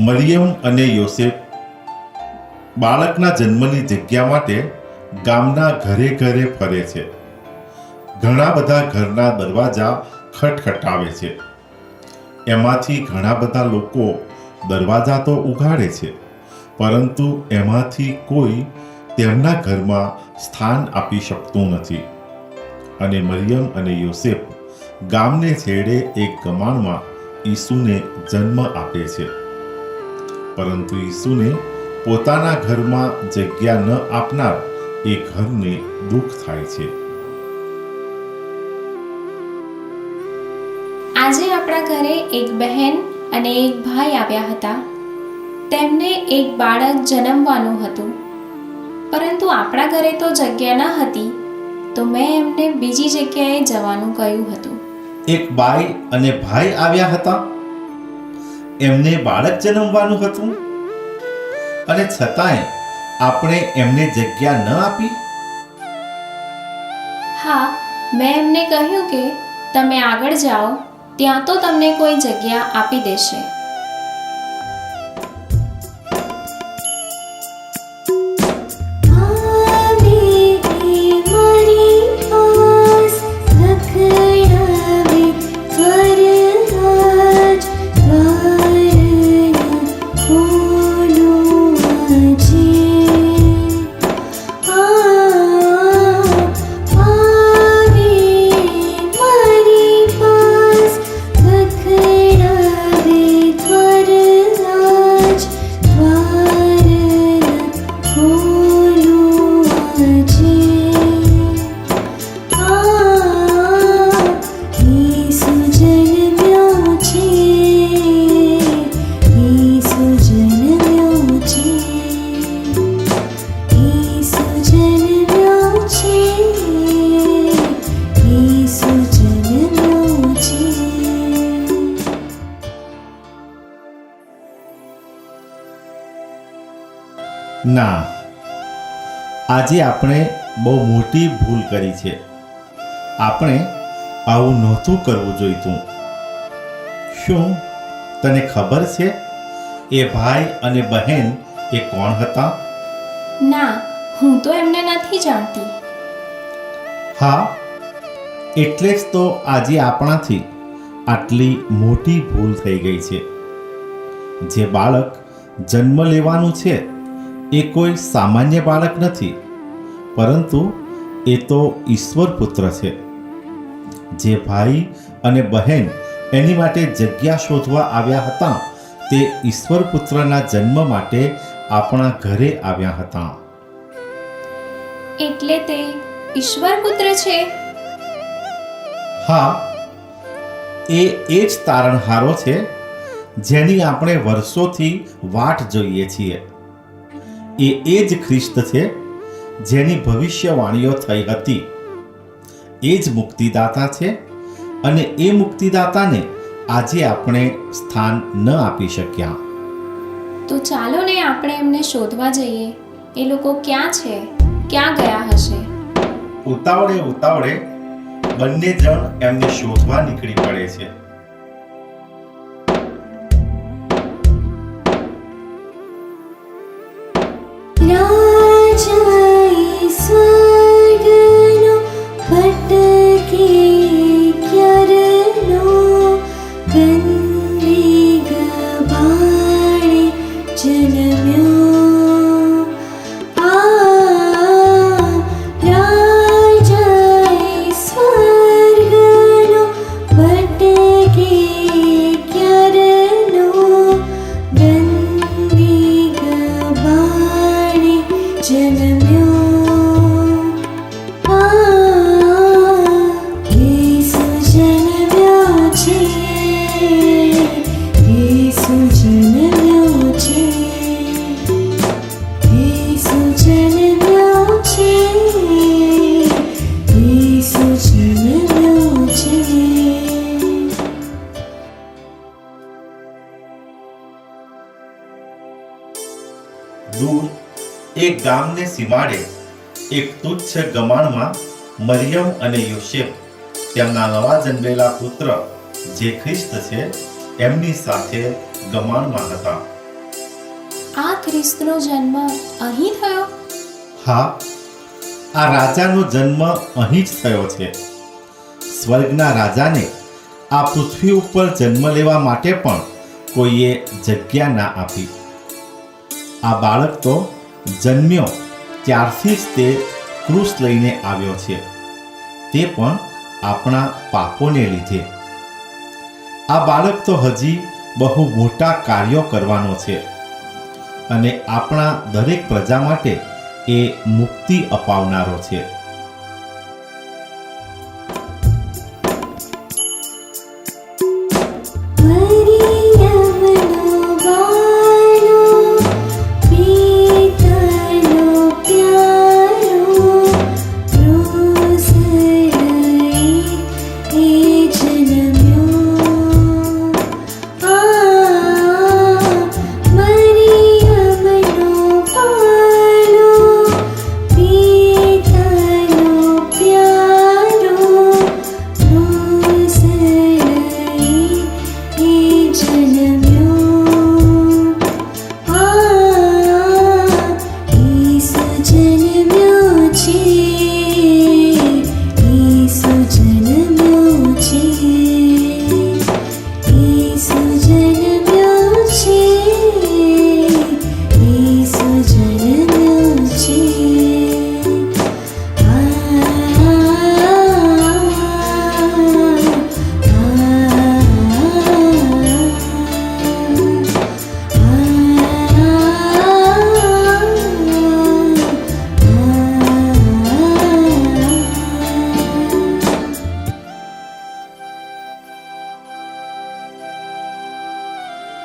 મરિયમ અને યોસેફ બાળકના જન્મની જગ્યા માટે ગામના ઘરે ઘરે ફરે છે. ઘણા બધા ઘરના દરવાજા ખટખટાવે છે. એમાંથી ઘણા બધા લોકો દરવાજા તો ઉઘાડે છે, પરંતુ એમાંથી કોઈ તેમના ઘરમાં સ્થાન આપી શકતું નથી. અને મરિયમ અને યોસેફ ગામને છેડે એક ગમાણમાં ઈસુને જન્મ આપે છે. પરંતુ ઈસુને પોતાના ઘરમાં જગ્યા ન આપનાર એ ઘરને દુઃખ થાય છે. આજે આપણા ઘરે એક બહેન અને એક ભાઈ આવ્યા હતા. તેમને એક બાળક જન્મવાનું હતું. પરંતુ આપણા ઘરે તો જગ્યા ન હતી તો મેં એમને બીજી જગ્યાએ જવાનું કહ્યું હતું. એક બાઈ અને ભાઈ આવ્યા હતા? એમને બાળક જન્મવાનું હતું? અને છતાંય આપણે એમને જગ્યા ન આપી? હા, મેં એમને કહ્યું કે તમે આગળ જાઓ, ત્યાં તો તમને કોઈ જગ્યા આપી દેશે. ના. આજે આપણે બહુ મોટી ભૂલ કરી છે. આપણે આવું નહોતું કરવું જોઈતું. શું તને ખબર છે એ ભાઈ અને બહેન એ કોણ હતા? ના હું તો એમને નથી જાણતી. હા એટલે જ તો આજે આપણાથી આટલી મોટી ભૂલ થઈ ગઈ છે. જે બાળક જન્મ લેવાનું છે એ કોઈ સામાન્ય બાળક નથી પરંતુ એ તો ઈશ્વર પુત્ર છે. જે ભાઈ અને બહેન એની માટે જગ્યા શોધવા આવ્યા હતા તે ઈશ્વર પુત્રના જન્મ માટે આપણા ઘરે આવ્યા હતા. એટલે તે ઈશ્વર પુત્ર છે? હા એ એ જ તારણહારો છે જેની આપણે વર્ષોથી વાટ જોઈએ છીએ. એ એ જ ખ્રિસ્ત છે જેની ભવિષ્યવાણીઓ થઈ હતી. એ જ મુક્તિદાતા છે અને એ મુક્તિદાતાને આજે આપણે સ્થાન ન આપી શક્યા. તો ચાલો ને આપણે એમને શોધવા જઈએ. એ લોકો ક્યાં છે? ક્યાં ગયા હશે? ઉતાવળે ઉતાવળે બંને જણ એમને શોધવા નીકળી પડે છે. ગામને સીમાડે એક તુચ્છ ગમાણમાં મરિયમ અને યોસેફ તેમના નવા જન્મેલા પુત્ર જે ખ્રિસ્ત છે એમની સાથે ગમાણમાં હતા. આ ખ્રિસ્તનો જન્મ અહીં થયો? હા આ રાજાનો જન્મ અહીં જ થયો છે. સ્વર્ગના રાજાને આ પૃથ્વી ઉપર જન્મ લેવા માટે પણ કોઈએ જગ્યા ના આપી. આ બાળક તો જન્મ્યો ત્યારથી જ તે ક્રૂસ લઈને આવ્યો છે. તે પણ આપણા પાપોને લીધે. આ બાળક તો હજી બહુ મોટા કાર્યો કરવાનો છે અને આપણા દરેક પ્રજા માટે એ મુક્તિ અપાવનારો છે.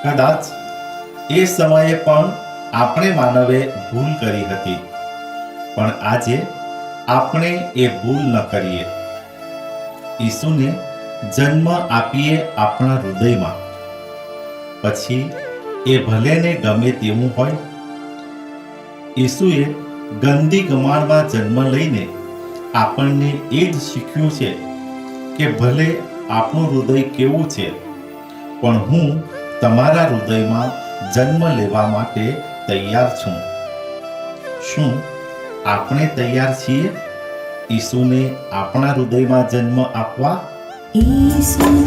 કદાચ એ સમયે પણ આપણે માનવે ભૂલ કરી હતી. પણ આજે આપણે એ ભૂલ ન કરીએ. ઈસુને જન્મ આપીએ આપણા હૃદયમાં. પછી એ ભલેને ગમે તેવું હોય. ઈસુએ ગંદી ગમાણમાં જન્મ લઈને આપણને એ જ શીખ્યું છે કે ભલે આપણું હૃદય કેવું છે, પણ હું તમારા હૃદયમાં જન્મ લેવા માટે તૈયાર છું. શું આપણે તૈયાર છીએ? ઈસુને આપણા હૃદયમાં જન્મ આપવા? ઈસુ